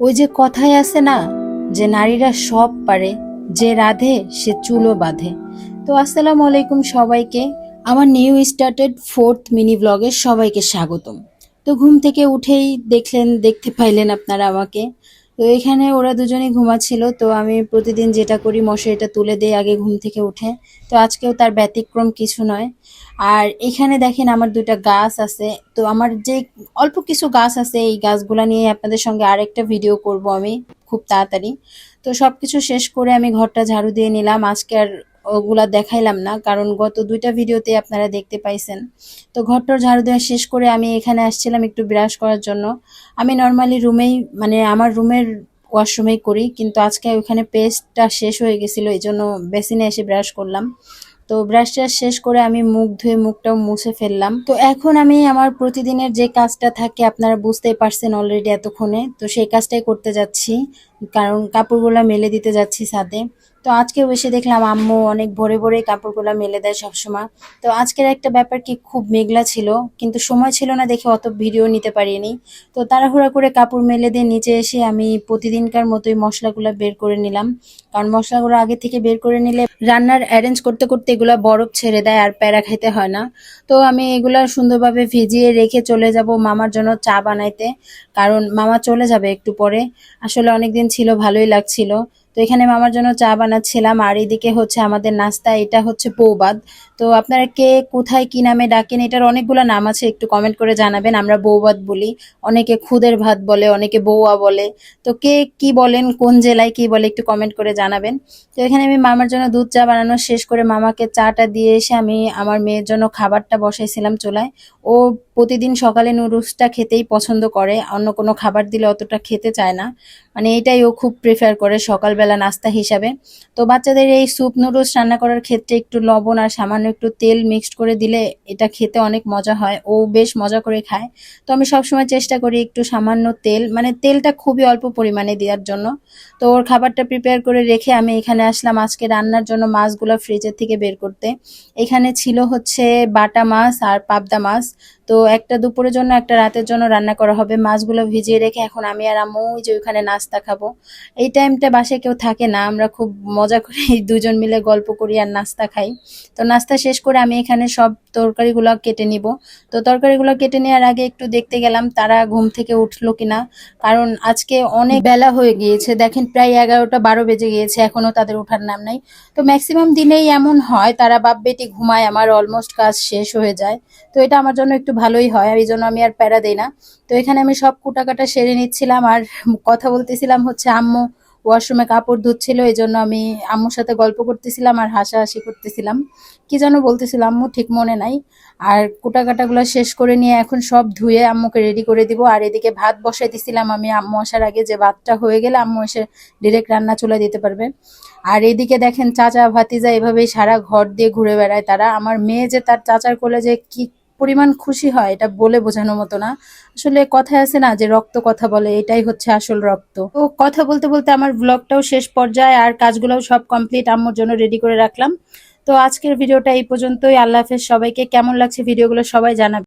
ওই যে কথায় আছে না যে নারীরা সব পারে, যে রাধে সে চুলো বাঁধে। তো আসসালাম আলাইকুম সবাইকে। আমার নিউ স্টার্টেড ফোর্থ মিনি ব্লগে সবাইকে স্বাগতম। তো ঘুম থেকে উঠেই দেখলেন, দেখতে পাইলেন আপনারা আমাকে। তো এখানে ওরা দুজনেই ঘুমাচ্ছিল, তো আমি প্রতিদিন যেটা করি মশারিটা তুলে দেই আগে ঘুম থেকে উঠে। তো আজকেও তার ব্যতিক্রম কিছু নয়। আর এখানে দেখেন আমার দুটা গাছ আছে, তো আমার যে অল্প কিছু গাছ আছে এই গাছগুলো নিয়ে আপনাদের সঙ্গে আরেকটা ভিডিও করব আমি খুব তাড়াতাড়ি। তো সব কিছু শেষ করে আমি ঘরটা ঝাড়ু দিয়ে নিলাম। আজকে আর ওগুলা দেখাইলাম না, কারণ গত দুইটা ভিডিওতে আপনারা দেখতে পাইছেন। তো ঘরটা ঝাড়ু দেওয়া শেষ করে আমি এখানে আসছিলাম একটু ব্রাশ করার জন্য। আমি নর্মালি রুমেই মানে আমার রুমের ওয়াশরুমেই করি, কিন্তু আজকে ওখানে পেস্টটা শেষ হয়ে গেছিল এই জন্য বেসিনে এসে ব্রাশ করলাম। তো ব্রাশটা শেষ করে আমি মুখ ধুয়ে মুখটাও মুছে ফেললাম। তো এখন আমি আমার প্রতিদিনের যে কাজটা থাকে, আপনারা বুঝতেই পারছেন অলরেডি এতক্ষণে। তো সেই কাজটাই করতে যাচ্ছি। কারণ কাপড়গুলো মেলে দিতে যাচ্ছি সাথে তো আজকে এসে দেখলাম আম্মু অনেক ভোরে ভোরে কাপড়গুলো মেলে দেয় সবসময়। তো আজকের একটা ব্যাপার কি খুব মেঘলা ছিল, কিন্তু সময় ছিল না দেখে অত ভিডিও নিতে পারিনি। তো তাড়াহুড়া করে কাপড় মেলে দিয়ে নিচে এসে আমি প্রতিদিনকার মতোই মশলাগুলো বের করে নিলাম। কারণ মশলাগুলো আগে থেকে বের করে নিলে রান্নার অ্যারেঞ্জ করতে করতে এগুলো বরফ ছেড়ে দেয় আর প্যারা খাইতে হয় না। তো আমি এগুলা সুন্দরভাবে ভিজিয়ে রেখে চলে যাব মামার জন্য চা বানাইতে। কারণ মামা চলে যাবে একটু পরে। আসলে অনেকদিন ছিল ভালোই লাগছিল। তো এখানে মামার জন্য চা বানাচ্ছিলাম, আর এদিকে হচ্ছে আমাদের নাস্তা, এটা হচ্ছে বৌবাদ। তো আপনারা কে কোথায় কি নামে ডাকেন, এটার অনেকগুলো নাম আছে, একটু কমেন্ট করে জানাবেন, আমরা বৌবাদ বলি। অনেকে খুদের ভাত বলে, অনেকে বৌয়া বলে। তো কে কি বলেন, কোন জেলায় কি বলে, একটু কমেন্ট করে জানাবেন। তো এখানে আমি মামার জন্য দুধ চা বানানো শেষ করে মামাকে চাটা দিয়ে এসে আমি আমার মেয়ের জন্য খাবারটা বসাইছিলাম চুলায়। ও প্রতিদিন সকালে নুডলসটা খেতেই পছন্দ করে, অন্য কোনো খাবার দিলে অতটা খেতে চায় না। মানে এটাই ও খুব প্রেফার করে, সকালবেলা নাস্তা হিসাবে। তো বাচ্চাদের এই স্যুপ নুডলস রান্না করার ক্ষেত্রে একটু লবণ আর সামান্য একটু তেল মিক্সড করে দিলে এটা খেতে অনেক মজা হয়। ও বেশ মজা করে খায়। তো আমি সবসময় চেষ্টা করি একটু সামান্য তেল মানে তেলটা খুবই অল্প পরিমাণে দেওয়ার জন্য। তো ওর খাবারটা প্রিপেয়ার করে রেখে আমি এখানে আসলাম আজকে রান্নার জন্য মাছগুলো ফ্রিজের থেকে বের করতে। এখানে ছিল হচ্ছে বাটা মাছ আর পাবদা মাছ। তো একটা দুপুরের জন্য, একটা রাতের জন্য রান্না করা হবে। মাছগুলো ভিজিয়ে রেখে এখন আমি আর আম্মু ওই যে ওইখানে নাস্তা খাব। এই টাইমটা বাসায় কেউ থাকে না, আমরা খুব মজা করে এই দুজন মিলে গল্প করি আর নাস্তা খাই। তো নাস্তা শেষ করে আমি এখানে সব তরকারিগুলো কেটে নিব। তো তরকারিগুলো কেটে নেওয়ার আগে একটু দেখতে গেলাম তারা ঘুম থেকে উঠল কিনা। কারণ আজকে অনেক বেলা হয়ে গিয়েছে। দেখেন প্রায় এগারোটা বারো বেজে গিয়েছে এখনও তাদের ওঠার নাম নাই। তো ম্যাক্সিমাম দিনেই এমন হয়, তারা বাপ বেটি ঘুমায়, আমার অলমোস্ট কাজ শেষ হয়ে যায়। তো এটা আমার জন্য একটু ভালোই হয় এই জন্য আমি আর প্যারা দেই না। তো এখানে আমি সব কুটাকাটা সেরে নিচ্ছিলাম, আর কথা বলতেছিলাম হচ্ছে আম্মু, ওয়াশরুমে কাপড় ধুচ্ছিল এই জন্য আমি আম্মুর সাথে গল্প করতেছিলাম আর হাসাহাসি করতেছিলাম। কি যেন বলতেছিলাম আম্মু, ঠিক মনে নাই। আর কুটাকাটাগুলো শেষ করে নিয়ে এখন সব ধুয়ে আম্মুকে রেডি করে দিব। আর এদিকে ভাত বসাই দিছিলাম আমি আম্মু আসার আগে যে ভাতটা হয়ে গেলে আম্মু এসে ডিরেক্ট রান্না চলে দিতে পারবে। আর এদিকে দেখেন চাচা, ভাতিজা এভাবেই সারা ঘর দিয়ে ঘুরে বেড়ায় তারা। আমার মেয়ে যে তার চাচার কোলে যে কি পরিমাণ খুশি হয়, এটা বলে বোঝানোর মতো না। আসলে কথায় আছে না যে রক্ত কথা বলে, এটাই হচ্ছে আসল রক্ত। ও কথা বলতে বলতে আমার ব্লগটাও শেষ পর্যায়ে আর কাজগুলোও সব কমপ্লিট আম্মুর জন্য রেডি করে রাখলাম। তো আজকের ভিডিওটা এই পর্যন্তই। আল্লাহ হাফেজ সবাইকে। কেমন লাগছে ভিডিওগুলো সবাই জানাবে।